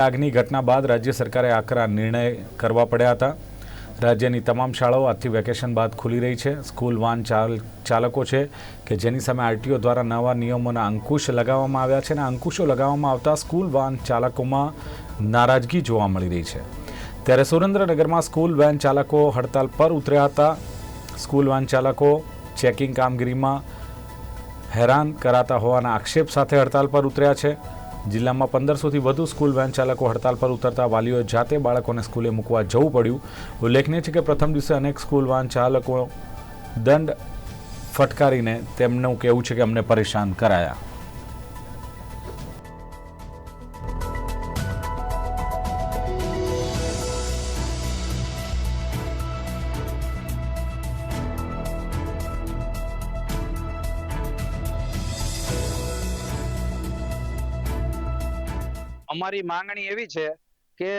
આગની ઘટના બાદ રાજ્ય સરકારે આકરા નિર્ણય કરવા પડ્યા હતા. રાજ્યની તમામ શાળાઓ આજથી વેકેશન બાદ ખુલી રહી છે. સ્કૂલ, વાન ચાલ, ચાલકો છે કે જેની સામે આરટીઓ દ્વારા નવા નિયમોના અંકુશ લગાવવામાં આવ્યા છે અને અંકુશો લગાવવામાં આવતા સ્કૂલ, વાન ચાલકોમાં નારાજગી જોવા મળી રહી છે. ત્યારે સુરેન્દ્રનગરમાં સ્કૂલ, વેન ચાલકો હડતાલ પર ઉતર્યા હતા. સ્કૂલ, વાન ચાલકો ચેકિંગ કામગીરીમાં હેરાન કરાતા હોવાના આક્ષેપ સાથે હડતાલ પર ઉતર્યા છે. જિલ્લામાં પંદરસોથી વધુ સ્કૂલ વેન ચાલકો હડતાલ પર ઉતરતા વાલીઓએ જાતે બાળકોને સ્કૂલે મૂકવા જવું પડ્યું. ઉલ્લેખનીય છે કે પ્રથમ દિવસે અનેક સ્કૂલ વાન ચાલકો દંડ ફટકારીને તેમનું કહેવું છે કે અમને પરેશાન કરાયા. અમારી માંગણી એવી છે કે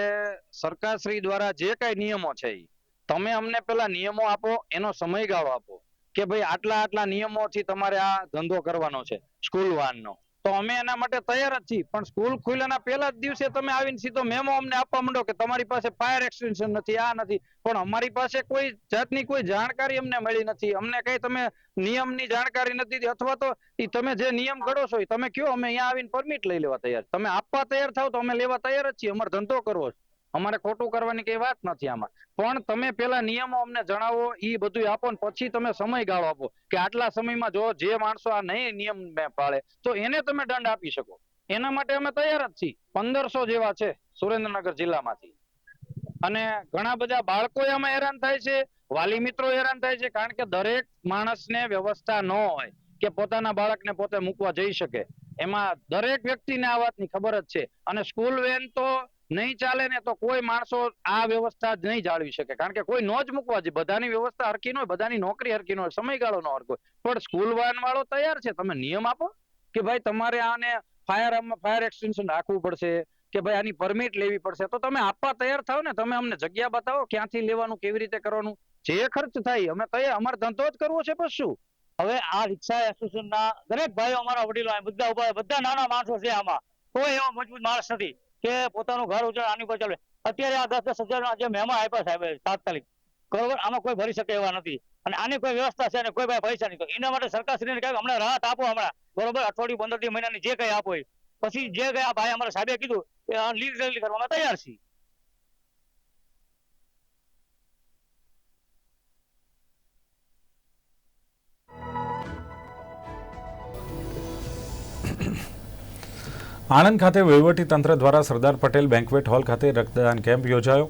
સરકારશ્રી દ્વારા જે કઈ નિયમો છે એ તમે અમને પેલા નિયમો આપો, એનો સમયગાળો આપો કે ભાઈ આટલા આટલા નિયમોથી તમારે આ ધંધો કરવાનો છે, સ્કૂલ વાનનો. તો અમે એના માટે તૈયાર જ છીએ. પણ સ્કૂલ ખુલ્યાના પહેલા જ દિવસે તમે આવીને સીધો મેમો અમને આપવા માંડો કે તમારી પાસે ફાયર એક્સટેન્શન નથી, આ નથી. પણ અમારી પાસે કોઈ જાતની કોઈ જાણકારી અમને મળી નથી. અમને કઈ તમે નિયમની જાણકારી નથી અથવા તો એ તમે જે નિયમ ઘડો છો એ તમે કયો? અમે અહીંયા આવીને પરમિટ લઈ લેવા તૈયાર. તમે આપવા તૈયાર થાવ તો અમે લેવા તૈયાર જ છીએ. અમારે ધંધો કરવો છે. અમારે ખોટું કરવાની કઈ વાત નથી આમાં. પણ તમે પેલા નિયમો અમને જણાવો એ બધું આપો ને પછી તમે સમયગાળો આપો. કે આટલા સમયમાં જો જે માણસો આ નહીં નિયમ પાળે તો એને તમે દંડ આપી શકો. એના માટે અમે તૈયાર જ છીએ. પંદરસો જેવા છે સુરેન્દ્રનગર જિલ્લામાંથી. અને ઘણા બધા બાળકો એમાં હેરાન થાય છે. વાલી મિત્રો હેરાન થાય છે, કારણ કે દરેક માણસને વ્યવસ્થા ન હોય કે પોતાના બાળકને પોતે મૂકવા જઈ શકે. એમાં દરેક વ્યક્તિને આ વાતની ખબર જ છે. અને સ્કૂલ વેન તો નહીં ચાલે ને તો કોઈ માણસો આ વ્યવસ્થા જ નહીં જાળવી શકે. કારણ કે કોઈ નો જ મૂકવા જોઈએ. બધાની વ્યવસ્થા હરકી હોય, બધાની નોકરી હરકી હોય, સમયગાળો નો હરકો પણ સ્કૂલ વાન વાળો તૈયાર છે. તમે નિયમ આપો કે ભાઈ તમારે આને ફાયર ફાયર એક્સટેન્શન રાખવું પડશે કે ભાઈ આની પરમિટ લેવી પડશે. તો તમે આપવા તૈયાર થાવ ને, તમે અમને જગ્યા બતાવો ક્યાંથી લેવાનું, કેવી રીતે કરવાનું. જે ખર્ચ થાય, અમે તૈયાર અમારે ધંધો જ કરવો છે પછી શું? હવે આ રિક્ષા એસોસિએશન ના દરેક ભાઈઓ, અમારા વડીલો બધા ઊભા બધા નાના માણસો છે આમાં. કોઈ એવો મજબૂત માણસ નથી. કે પોતાનું ઘર ઉજાડ, આની પર ચાલે. અત્યારે આ દસ દસ હજાર જે મહેમાન આપ્યા સાહેબ તાત્કાલિક. બરોબર? આમાં કોઈ ભરી શકે એવા નથી. અને આની કોઈ વ્યવસ્થા છે ને કોઈ ભાઈ પૈસા નહીં. તો એના માટે સરકાર શ્રીને કહે હમણાં રાહત આપો હમણાં. બરોબર? અઠવાડિયું પંદર દી મહિનાની જે કઈ આપો પછી જે કઈ આ ભાઈ અમારા સાહેબે કીધું, એ લીલ કરવા કરવામાં તૈયાર છીએ. આણંદ ખાતે વહીવટી તંત્ર દ્વારા સરદાર પટેલ બેન્ક્વેટ હોલ ખાતે રક્તદાન કેમ્પ યોજાયો.